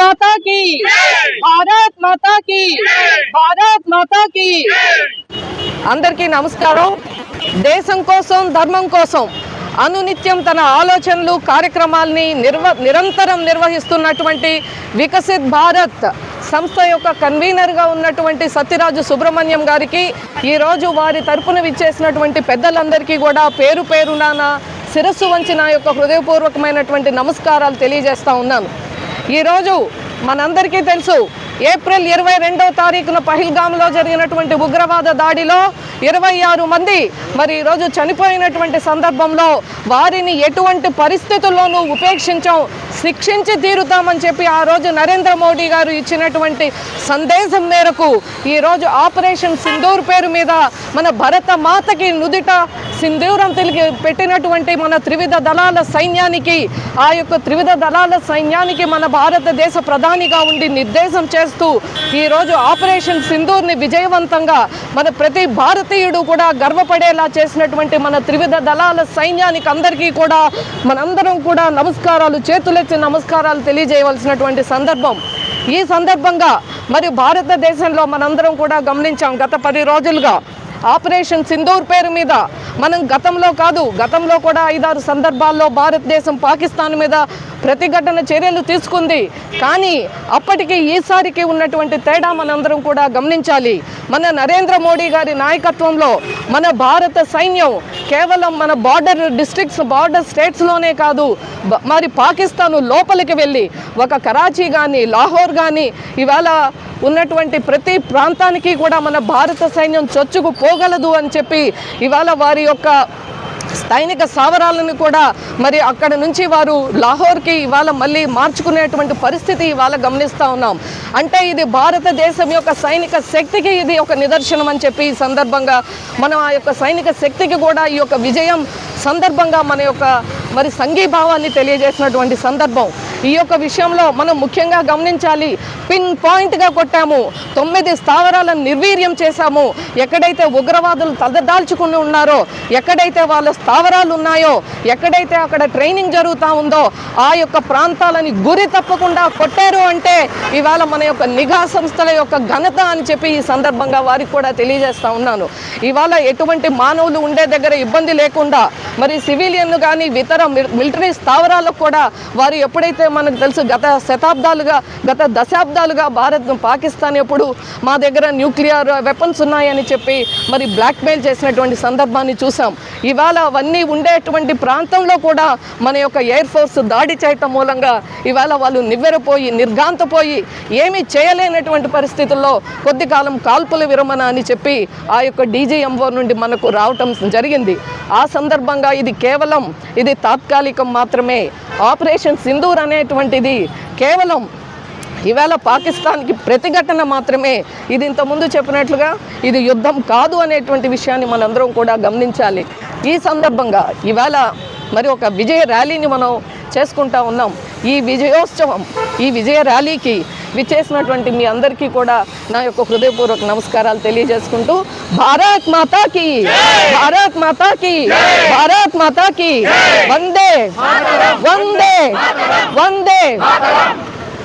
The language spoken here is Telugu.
మాతా కి భారత్ మాతా కి భారత్ మాతా కి అందరికీ నమస్కారం. దేశం కోసం ధర్మం కోసం అనునిత్యం తన ఆలోచనలు కార్యక్రమాల్ని నిర్వ నిరంతరం నిర్వహిస్తున్నటువంటి వికసిత్ భారత్ సంస్థ యొక్క కన్వీనర్గా ఉన్నటువంటి సత్యరాజు సుబ్రహ్మణ్యం గారికి ఈరోజు వారి తరపున విచ్చేసినటువంటి పెద్దలందరికీ కూడా పేరు పేరున శిరస్సు వంచి నా యొక్క హృదయపూర్వకమైనటువంటి నమస్కారాలు తెలియజేస్తూ ఉన్నాను. ఈరోజు మనందరికీ తెలుసు ఏప్రిల్ ఇరవై రెండవ తారీఖున పహిల్గామ్లో జరిగినటువంటి ఉగ్రవాద దాడిలో ఇరవై ఆరు మంది మరి ఈరోజు చనిపోయినటువంటి సందర్భంలో వారిని ఎటువంటి పరిస్థితుల్లోనూ ఉపేక్షించాం శిక్షించి తీరుతామని చెప్పి ఆ రోజు నరేంద్ర మోడీ గారు ఇచ్చినటువంటి సందేశం మేరకు ఈరోజు ఆపరేషన్ సింధూర్ పేరు మీద మన భరత మాతకి నుదిట సింధూరం తిరిగి పెట్టినటువంటి మన త్రివిధ దళాల సైన్యానికి ఆ యొక్క త్రివిధ దళాల సైన్యానికి మన భారతదేశ ప్రధానిగా ఉండి నిర్దేశం చేస్తూ ఈరోజు ఆపరేషన్ సింధూర్ని విజయవంతంగా మన ప్రతి భారతీయుడు కూడా గర్వపడేలా చేసినటువంటి మన త్రివిధ దళాల సైన్యానికి అందరికీ కూడా మనందరం కూడా నమస్కారాలు చేతులెత్తి నమస్కారాలు తెలియజేయవలసినటువంటి సందర్భం. ఈ సందర్భంగా మరి భారతదేశంలో మనందరం కూడా గమనించాం. గత పది రోజులుగా ఆపరేషన్ సింధూర్ పేరు మీద. మనం గతంలో కాదు గతంలో కూడా ఐదారు సందర్భాల్లో భారతదేశం పాకిస్తాన్ మీద ప్రతిఘటన చర్యలు తీసుకుంది. కానీ అప్పటికి ఈసారికి ఉన్నటువంటి తేడా మనందరం కూడా గమనించాలి. మన నరేంద్ర మోడీ గారి నాయకత్వంలో మన భారత సైన్యం కేవలం మన బార్డర్ డిస్ట్రిక్ట్స్ బార్డర్ స్టేట్స్లోనే కాదు మరి పాకిస్తాన్ లోపలికి వెళ్ళి ఒక కరాచీ కానీ లాహోర్ కానీ ఇవాళ ఉన్నటువంటి ప్రతి ప్రాంతానికి కూడా మన భారత సైన్యం చొచ్చుకు పోగలదు అని చెప్పి ఇవాళ వారి యొక్క సైనిక స్థావరాలను కూడా మరి అక్కడ నుంచి వారు లాహోర్కి ఇవాళ మళ్ళీ మార్చుకునేటువంటి పరిస్థితి ఇవాళ గమనిస్తూ ఉన్నాం. అంటే ఇది భారతదేశం యొక్క సైనిక శక్తికి ఇది ఒక నిదర్శనం అని చెప్పి ఈ సందర్భంగా మనం ఆ యొక్క సైనిక శక్తికి కూడా ఈ యొక్క విజయం సందర్భంగా మన యొక్క మరి సంఘీభావాన్ని తెలియజేసినటువంటి సందర్భం. ఈ యొక్క విషయంలో మనం ముఖ్యంగా గమనించాలి. పిన్ పాయింట్గా కొట్టాము. తొమ్మిది స్థావరాలను నిర్వీర్యం చేశాము. ఎక్కడైతే ఉగ్రవాదులు తలదాల్చుకుని ఉన్నారో ఎక్కడైతే వాళ్ళ స్థావరాలు ఉన్నాయో ఎక్కడైతే అక్కడ ట్రైనింగ్ జరుగుతూ ఉందో ఆ యొక్క ప్రాంతాలని గురి తప్పకుండా కొట్టారు అంటే ఇవాళ మన యొక్క నిఘా సంస్థల యొక్క ఘనత అని చెప్పి ఈ సందర్భంగా వారికి కూడా తెలియజేస్తూ ఉన్నాను. ఇవాళ ఎటువంటి మానవులు ఉండే దగ్గర ఇబ్బంది లేకుండా మరి సివిలియన్లు కానీ ఇతర మిలిటరీ స్థావరాలకు కూడా వారు ఎప్పుడైతే మనకు తెలుసు గత శతాబ్దాలుగా గత దశాబ్దాలుగా భారత్ పాకిస్తాన్ ఎప్పుడు మా దగ్గర న్యూక్లియర్ వెపన్స్ ఉన్నాయని చెప్పి మరి బ్లాక్మెయిల్ చేసినటువంటి సందర్భాన్ని చూసాం. ఇవాళ అవన్నీ ఉండేటువంటి ప్రాంతంలో కూడా మన యొక్క ఎయిర్ ఫోర్స్ దాడి చేయటం మూలంగా ఇవాళ వాళ్ళు నివ్వెరపోయి నిర్గాంతపోయి ఏమీ చేయలేనటువంటి పరిస్థితుల్లో కొద్ది కాలం కాల్పుల విరమణ అని చెప్పి ఆ యొక్క డీజీఎంఓ నుండి మనకు రావటం జరిగింది. ఆ సందర్భంగా ఇది కేవలం ఇది తాత్కాలికం మాత్రమే. ఆపరేషన్ సింధూర్ అనే అనేటువంటిది కేవలం ఇవాళ పాకిస్తాన్కి ప్రతిఘటన మాత్రమే. ఇది ఇంతకుముందు చెప్పినట్లుగా ఇది యుద్ధం కాదు అనేటువంటి విషయాన్ని మనందరం కూడా గమనించాలి. ఈ సందర్భంగా ఇవాళ మరి ఒక విజయ ర్యాలీని మనం చేసుకుంటా ఉన్నాం. ఈ విజయోత్సవం ఈ విజయ ర్యాలీకి విచ్చేసినటువంటి మీ అందరికీ కూడా నా యొక్క హృదయపూర్వక నమస్కారాలు తెలియజేసుకుంటూ భారత్ మాతాకి భారత్ మాతాకి భారత్ మాతాకి వందే వందే వందే